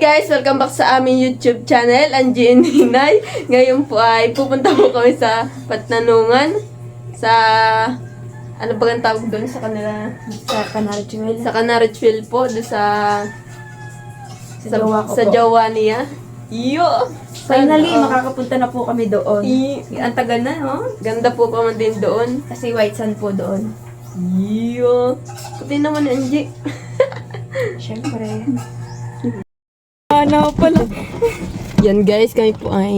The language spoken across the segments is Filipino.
guys! Welcome back sa aming YouTube channel, Angie and Ninay. Ngayon po ay pupunta po kami sa Patnanungan. Sa... Ano ba ang tawag doon sa kanila? Sa Jewel. Sa Canarechville po, doon sa... Sa jowa ko sa po. jowa niya. Yo! Finally, oh. makakapunta na po kami doon. I- Ang tagal na, no? Ganda po pa man din doon. Kasi white sand po doon. Yo! Kuti naman Angie. Siyempre. Ano pala? Yan guys, kami po ay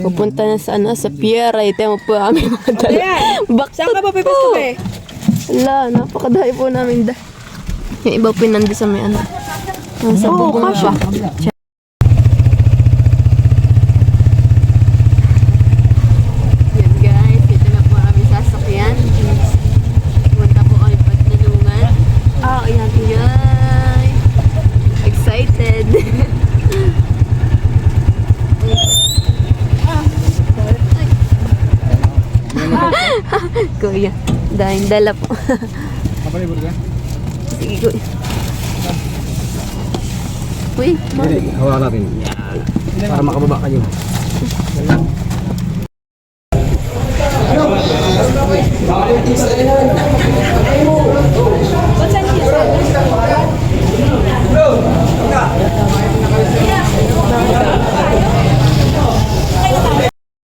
pupunta na sa ano, sa pier. Ay, mo po kami mga dala. Back Saan ka ba pipis po. ko eh? Wala, napakadayo po namin da. Yung iba po nandun sa may ano. Nasa Oo, bubong kasha. pa. Yan guys, ito na po kami sasakyan. Punta po kami patnalungan. Ah, yan. Yan. Excited. Kuya, dahil dala po. Kapalibot ka? Sige, kuya. Uy, ma- Hindi, hawakan natin. Para makababa kayo.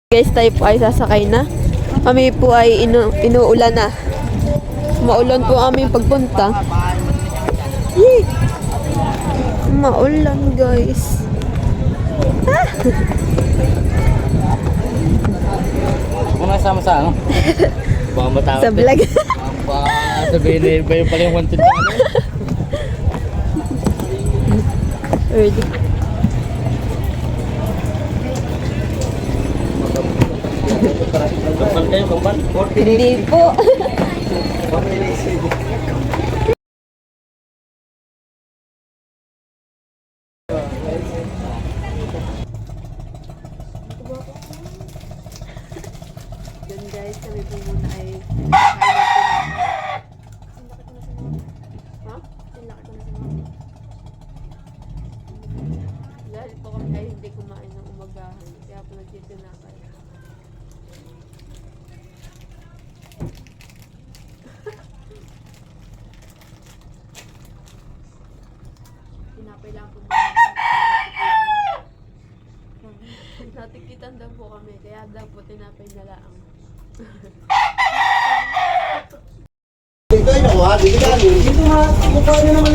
Guys, tayo po ay sasakay na. Kami po ay inu inuulan na. Maulan po aming pagpunta. Yee! Maulan, guys. Kung nasama sa ano? Baka matawag. Sa vlog. Baka sabihin na iba yung pala yung wanted na ano. Early. Kampal kayo, kampal. Hindi po. Yun guys, kami po muna ay Ha? Sinlaki ko na si mama. Dahil po kami ay hindi kumain ng umagahan. Kaya po nagtitinapay. Tinapay lang po muna. Natikitan daw po kami, kaya daw po tinapay na lang. Dito ay nakuha, dito ka. Dito ha,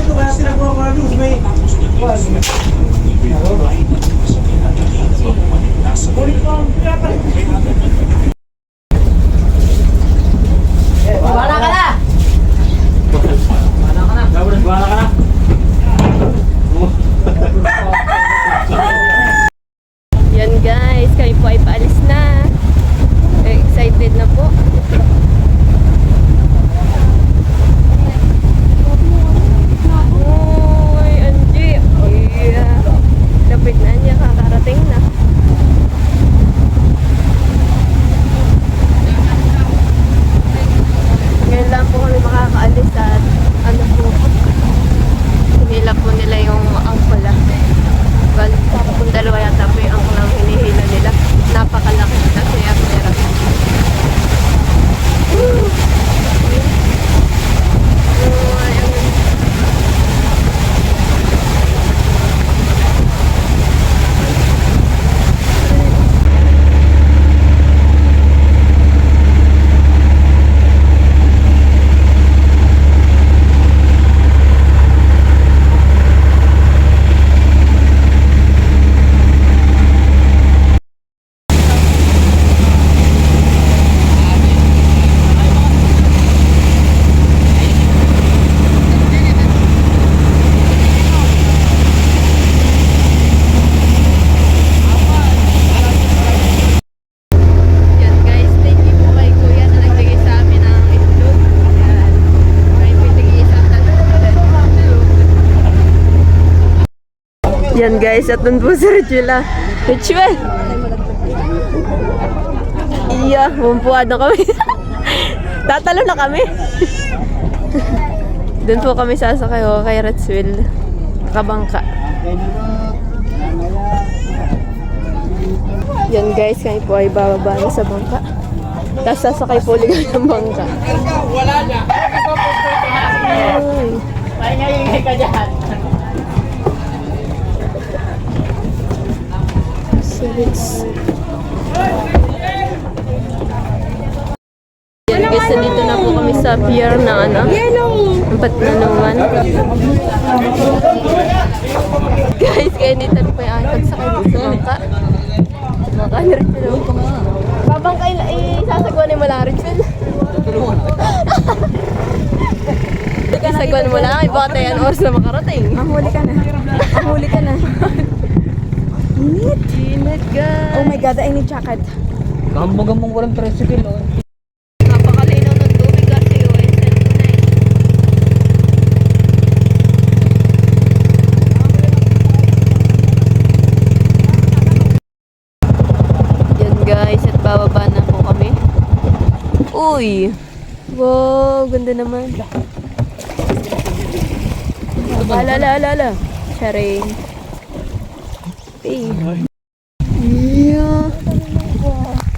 mukha niyo naman ito kaya ko na doon. May, guys, at doon po si Richula. Richwell! Iya, bumpuan na kami. Tatalo na kami. doon po kami sasakay ko kay Richwell. Kabangka. Yan guys, kami po ay bababa na sa bangka. Tapos sasakay po ulit ng bangka. Wala na. Ay. Pahinga-ingay ka dyan. Service. Yan guys, nandito na po kami sa pier na ano. Ang Patnanungan. guys, kaya dito na po yung aking pagsakay dito sa bangka. Bangka ni Richel. Babangka isasagwanin mo lang Richel. Isasagwanin mo lang, baka tayo oras na makarating. Mahuli ka na. Mahuli ka na. Init. Init guys. Oh my God, I need jacket. Kambagan mong walang tricycle. Oh. Napakalinaw ng tubig kasi oh, na eh. Yan guys, at bababa na po kami. Uy! Wow, ganda naman. Ala, ala, ala, ala. Charing. Hey. Yeah.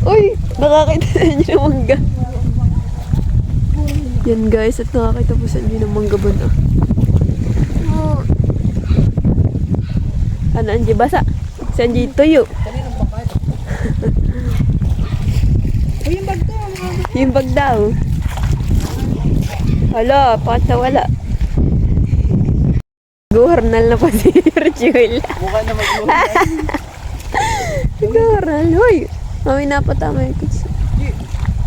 Uy! Nakakita na niyo ng mangga. Yan guys, at nakakita po sa inyo ng mangga ba na. Ano, Anji, basa? Si Anji, tuyo. Uy, yung bag daw. Hala, bakit nawala? Guharnal na pa si Rachel. Mukha na mag Guharnal, hoy! Mami, napatama yung kutsi.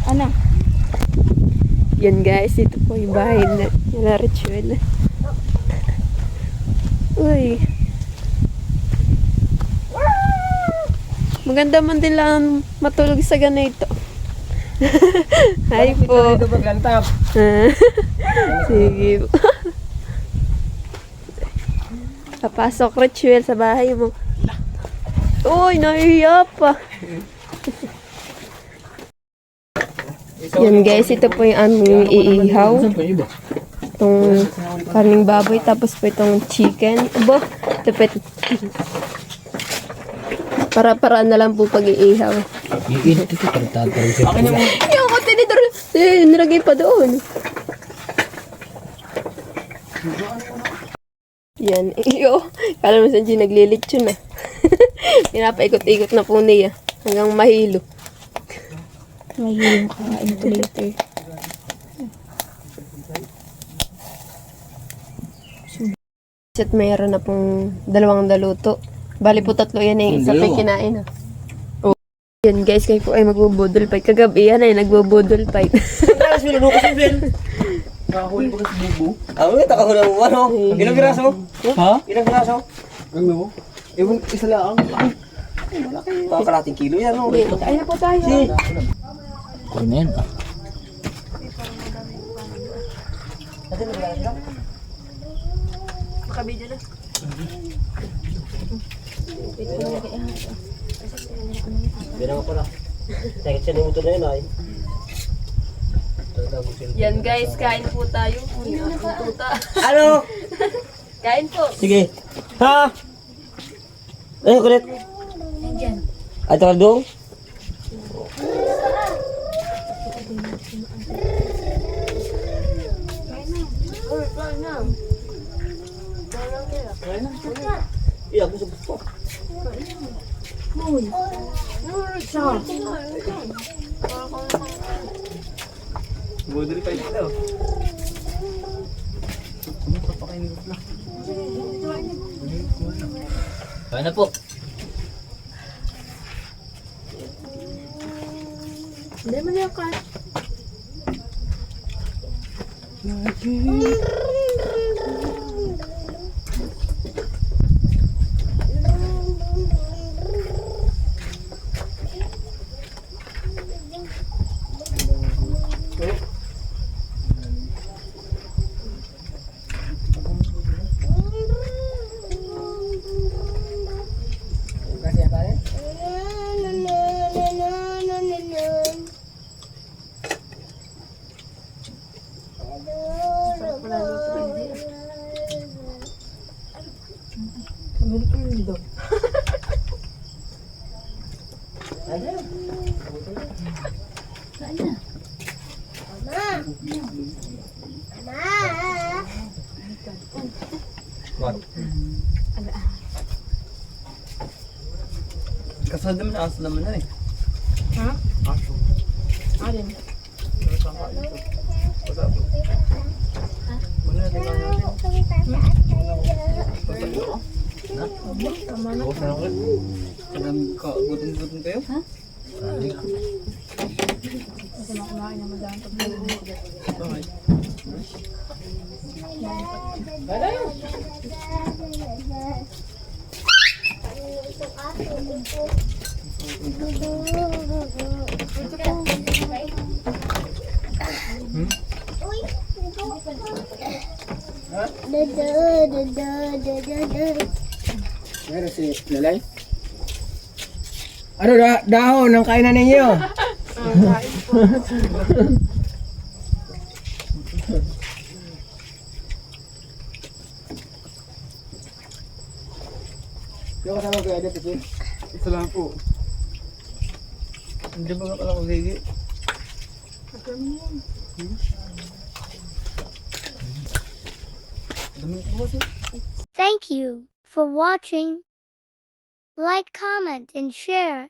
Ano? Yan guys, ito po yung bahay na nila Rachel. Uy. Maganda man din lang matulog sa ganito. Hi po. Ito maglantap. Sige po. Papasok Rachel sa bahay mo. Uy, nahihiya pa. Yan guys, ito po yung aming iihaw. Itong karning baboy, tapos po itong chicken. Abo, ito. Para-para na lang po pag-iihaw. Iinit ito. Tarantado siya. Yung Yung kontinidor, eh, nilagay pa doon. Yan, iyo. Kala mo sa G, naglilitsyon na. Pinapaikot-ikot na po niya. Hanggang mahilo. Mahihing kakain to later. At mayroon na pong dalawang daluto. Bali po tatlo yan eh. Isa pa yung kinain ah. Oh. Yan guys, kayo po ay magbubudol fight. Kagabi yan ay nagbubudol fight. Tapos minunukas yung Ben. Nakahuli ba kasi bubo? Ah, may takahuli mo. Ano? Ilang piraso? Ha? Ilang piraso? Ano? Ewan, isa lang. Ay, malaki. Mga kalating kilo yan. Oh. Ay na po tayo. Si, Ano na yan? Makabidyo na. Bilang ako na. Tekit siya ng na yun ay. Yan guys, kain po tayo. Ang tuta. Ano? Kain po. Sige. Ha? Eh, kulit. Ay, takal dong? Uy, kain na. Iya, gusto ko. Budol pa ito. Kaya na po. Hindi mo na yung kain. Naman, aso naman na eh. Ha? Aso. Alin? Wala natin lang natin. Tama na. Kadami ka, gutom-gutom kayo? Kasi makumain naman Bakit? Meron si Lalay? Ano da dahon ng kainan ninyo? Yung kasama ko edit ito. Ito lang po. Hindi pala. Thank you for watching. Like, comment, and share.